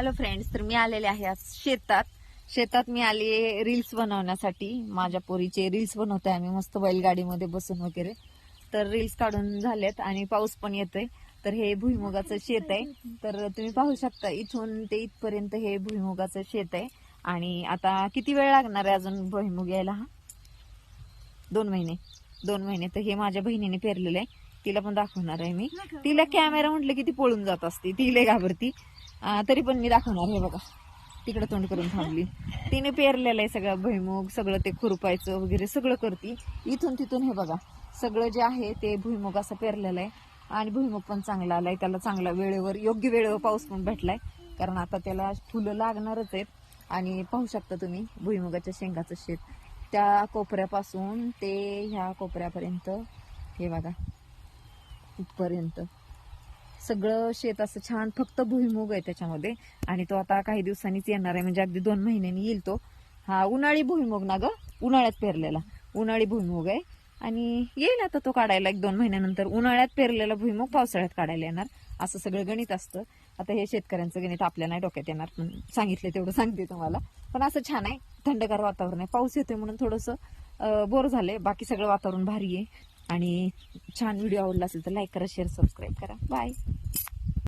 Hello friends तर मी आलेले आहे आज शेतात. शेतात मी आली रील्स बनवण्यासाठी. माझ्या पोरीचे रील्स बनवते आम्ही मस्त बैलगाडीमध्ये बसून वगैरे. तर रील्स काढून झालेत आणि पाऊस पण येतोय. तर हे भुईमुगाचं शेत आहे. तर तुम्ही पाहू शकता इथून ते इथपर्यंत हे भुईमुगाचं शेत आहे. आणि आता किती वेळ लागणार आहे अजून भुईमुग यायला? हा दोन महिने. दोन महिने. तर हे माझ्या बहिणीने पेरलेलं आहे. तिला पण दाखवणार आहे मी. तिला कॅमेरा म्हटलं की ती पळून जात असते. तिला घाबरती. तरी पण मी दाखवणार हे बघा. तिकडे तोंड करून थांबली. तिने पेरलेलं आहे सगळं भुईमुग सगळं ते खुरपायचं वगैरे सगळं करते. इथून तिथून हे बघा सगळं जे आहे ते भुईमुग असं पेरलेलं आहे. आणि भुईमुग पण चांगला आलाय. त्याला चांगला वेळेवर योग्य वेळेवर पाऊस पण भेटलाय. कारण आता त्याला फुलं लागणारच आहेत. आणि पाहू शकता तुम्ही भुईमुगाच्या शेंगाचं शेत. त्या कोपऱ्यापासून ते ह्या कोपऱ्यापर्यंत हे बघा इथपर्यंत. सगळं शेत असं छान फक्त भुईमुग आहे त्याच्यामध्ये. आणि तो आता काही दिवसांनीच येणार आहे म्हणजे अगदी दोन महिन्यांनी येईल तो. हा उन्हाळी भुईमुग ना ग? उन्हाळ्यात पेरलेला. उन्हाळी भुईमुग आहे. आणि येईल आता तो काढायला एक दोन महिन्यानंतर. उन्हाळ्यात पेरलेला भुईमुग पावसाळ्यात काढायला येणार. असं सगळं गणित असतं. आता हे शेतकऱ्यांचं गणित आपल्या नाही डोक्यात येणार. पण सांगितलं तेवढं सांगते तुम्हाला. पण असं छान आहे. थंडगार वातावरण आहे. पाऊस येतोय म्हणून थोडंसं बोर झालंय. बाकी सगळं वातावरण भारी आहे. आणि छान व्हिडिओ आवडला असेल तर लाईक करा शेअर सबस्क्राईब करा. बाय